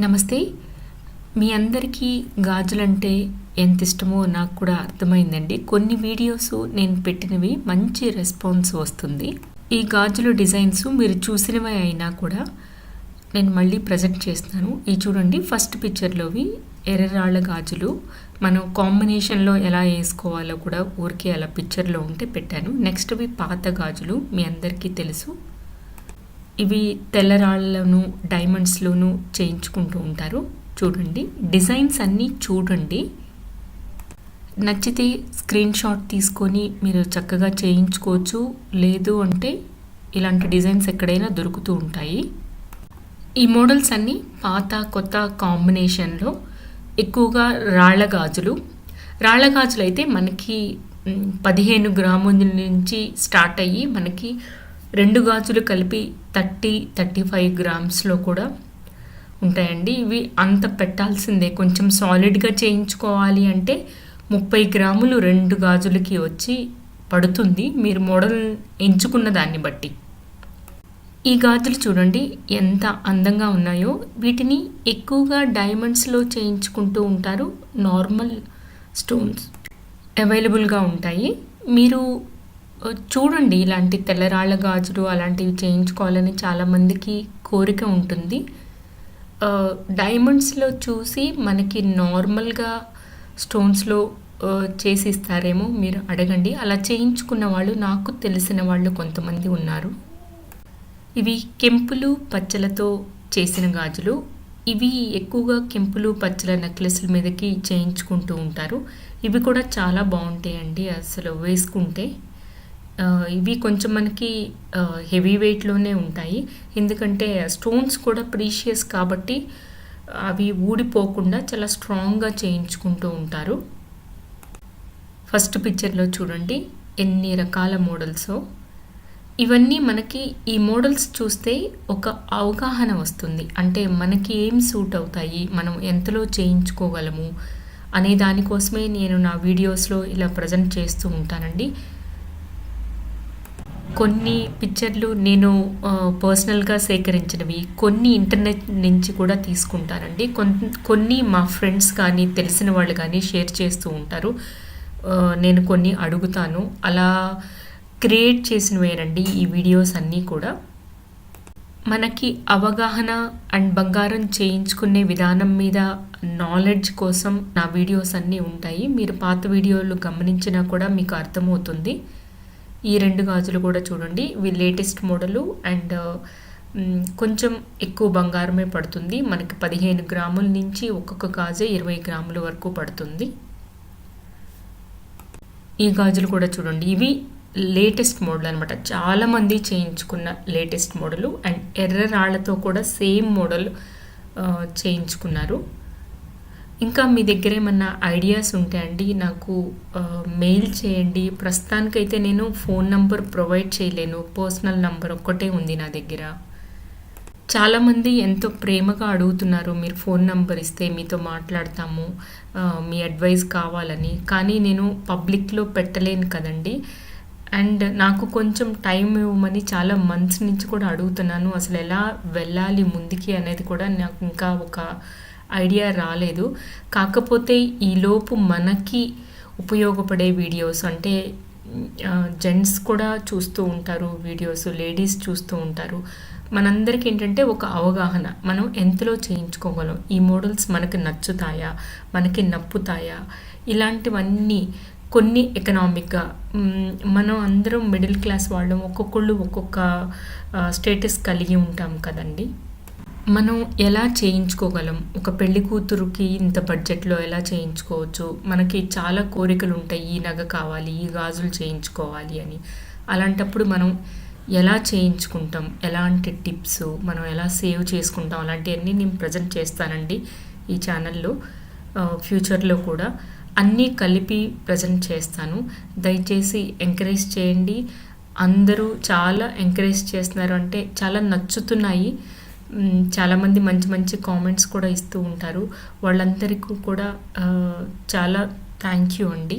నమస్తే. మీ అందరికీ గాజులంటే ఎంత ఇష్టమో నాకు కూడా అర్థమైందండి. కొన్ని వీడియోస్ నేను పెట్టినవి మంచి రెస్పాన్స్ వస్తుంది. ఈ గాజుల డిజైన్స్ మీరు చూసినవి అయినా కూడా నేను మళ్ళీ ప్రజెంట్ చేస్తాను ఈ చూడండి ఫస్ట్ పిక్చర్లోవి ఎర్రరాళ్ళ గాజులు. మనం కాంబినేషన్లో ఎలా వేసుకోవాలో కూడా ఊరికే అలా పిక్చర్లో ఉంటే పెట్టాను. నెక్స్ట్వి పాత గాజులు మీ అందరికీ తెలుసు. ఇవి తెల్లరాళ్ళను డైమండ్స్లోను చేయించుకుంటూ ఉంటారు. చూడండి. డిజైన్స్ అన్నీ చూడండి. నచ్చితే స్క్రీన్ షాట్ తీసుకొని మీరు చక్కగా చేయించుకోవచ్చు. లేదు అంటే ఇలాంటి డిజైన్స్ ఎక్కడైనా దొరుకుతూ ఉంటాయి. ఈ మోడల్స్ అన్నీ పాత కొత్త కాంబినేషన్లో ఎక్కువగా రాళ్ళ గాజులు. రాళ్ళ గాజులు అయితే మనకి పదిహేను గ్రాముల నుంచి స్టార్ట్ అయ్యి మనకి రెండు గాజులు కలిపి థర్టీ థర్టీ ఫైవ్ గ్రామ్స్లో కూడా ఉంటాయండి. ఇవి అంత పెట్టాల్సిందే. కొంచెం సాలిడ్గా చేయించుకోవాలి అంటే ముప్పై గ్రాములు రెండు గాజులకి వచ్చి పడుతుంది. మీరు మోడల్ ఎంచుకున్న దాన్ని బట్టి. ఈ గాజులు చూడండి ఎంత అందంగా ఉన్నాయో. వీటిని ఎక్కువగా డైమండ్స్లో చేయించుకుంటూ ఉంటారు నార్మల్ స్టోన్స్ అవైలబుల్గా ఉంటాయి. మీరు చూడండి ఇలాంటి తెల్లరాళ్ళ గాజులు అలాంటివి చేయించుకోవాలని చాలామందికి కోరిక ఉంటుంది. డైమండ్స్లో చూసి మనకి నార్మల్గా స్టోన్స్లో చేసిస్తారేమో చేసి ఇస్తారేమో మీరు అడగండి. అలా చేయించుకున్న వాళ్ళు నాకు తెలిసిన వాళ్ళు కొంతమంది ఉన్నారు. ఇవి కెంపులు పచ్చలతో చేసిన గాజులు. ఇవి ఎక్కువగా కెంపులు పచ్చల నెక్లెస్ల మీదకి చేయించుకుంటూ ఉంటారు. ఇవి కూడా చాలా బాగుంటాయండి అసలు వేసుకుంటే. ఇవి కొంచెం మనకి హెవీ వెయిట్లోనే ఉంటాయి. ఎందుకంటే స్టోన్స్ కూడా ప్రీషియస్ కాబట్టి అవి ఊడిపోకుండా చాలా స్ట్రాంగ్గా చేయించుకుంటూ ఉంటారు. ఫస్ట్ పిక్చర్లో చూడండి ఎన్ని రకాల మోడల్సో ఇవన్నీ మనకి ఈ మోడల్స్ చూస్తే ఒక అవగాహన వస్తుంది. అంటే మనకి ఏం సూట్ అవుతాయి మనం ఎంతలో చేయించుకోగలము అనే దానికోసమే నేను నా వీడియోస్లో ఇలా ప్రజెంట్ చేస్తూ ఉంటానండి. కొన్ని పిక్చర్లు నేను పర్సనల్గా సేకరించినవి. కొన్ని ఇంటర్నెట్ నుంచి కూడా తీసుకుంటానండి. కొన్ని మా ఫ్రెండ్స్ కానీ తెలిసిన వాళ్ళు కానీ షేర్ చేస్తూ ఉంటారు. నేను కొన్ని అడుగుతాను. అలా క్రియేట్ చేసినవేనండి ఈ వీడియోస్ అన్నీ కూడా. మనకి అవగాహన అండ్ బంగారం చేయించుకునే విధానం మీద నాలెడ్జ్ కోసం నా వీడియోస్ అన్నీ ఉంటాయి. మీరు పాత వీడియోలు గమనించినా కూడా మీకు అర్థమవుతుంది. ఈ రెండు గాజులు కూడా చూడండి. ఇవి లేటెస్ట్ మోడలు అండ్ కొంచెం ఎక్కువ బంగారమే పడుతుంది. మనకి పదిహేను గ్రాముల నుంచి ఒక్కొక్క గాజే ఇరవై గ్రాముల వరకు పడుతుంది. ఈ గాజులు కూడా చూడండి. ఇవి లేటెస్ట్ మోడల్ అనమాట చాలామంది చేయించుకున్న లేటెస్ట్ మోడలు అండ్ ఎర్ర రాళ్ళతో కూడా సేమ్ మోడల్ చేయించుకున్నారు. ఇంకా మీ దగ్గర ఏమన్నా ఐడియాస్ ఉంటే అండి నాకు మెయిల్ చేయండి. ప్రస్తుతానికైతే నేను ఫోన్ నంబర్ ప్రొవైడ్ చేయలేను. పర్సనల్ నంబర్ ఒక్కటే ఉంది నా దగ్గర. చాలామంది ఎంతో ప్రేమగా అడుగుతున్నారు మీరు ఫోన్ నంబర్ ఇస్తే మీతో మాట్లాడతాము మీ అడ్వైస్ కావాలని. కానీ నేను పబ్లిక్లో పెట్టలేను కదండి. అండ్ నాకు కొంచెం టైం ఇవ్వమని చాలా మంత్స్ నుంచి కూడా అడుగుతున్నాను. అసలు ఎలా వెళ్ళాలి ముందుకి అనేది కూడా నాకు ఇంకా ఒక ఐడియా రాలేదు. కాకపోతే ఈలోపు మనకి ఉపయోగపడే వీడియోస్ అంటే జెంట్స్ కూడా చూస్తూ ఉంటారు వీడియోస్ లేడీస్ చూస్తూ ఉంటారు. మనందరికీ ఏంటంటే ఒక అవగాహన. మనం ఎంతలో చేయించుకోగలం? ఈ మోడల్స్ మనకి నచ్చుతాయా? మనకి నప్పుతాయా? ఇలాంటివన్నీ కొన్ని ఎకనామిక్గా మనం అందరం మిడిల్ క్లాస్ వాళ్ళం ఒక్కొక్కళ్ళు ఒక్కొక్క స్టేటస్ కలిగి ఉంటాం కదండి. మనం ఎలా చేయించుకోగలం? ఒక పెళ్ళి కూతురుకి ఇంత బడ్జెట్లో ఎలా చేయించుకోవచ్చు? మనకి చాలా కోరికలు ఉంటాయి ఈ నగ కావాలి ఈ గాజులు చేయించుకోవాలి అని. అలాంటప్పుడు మనం ఎలా చేయించుకుంటాం? ఎలాంటి టిప్స్ మనం ఎలా సేవ్ చేసుకుంటాం? అలాంటివన్నీ నేను ప్రజెంట్ చేస్తానండి ఈ ఛానల్లో. ఫ్యూచర్లో కూడా. అన్నీ కలిపి ప్రజెంట్ చేస్తాను. దయచేసి ఎంకరేజ్ చేయండి. అందరూ చాలా ఎంకరేజ్ చేస్తున్నారు అంటే చాలా నచ్చుతున్నాయి. చాలామంది మంచి మంచి కామెంట్స్ కూడా ఇస్తూ ఉంటారు. వాళ్ళందరికీ కూడా చాలా థ్యాంక్ యూ అండి.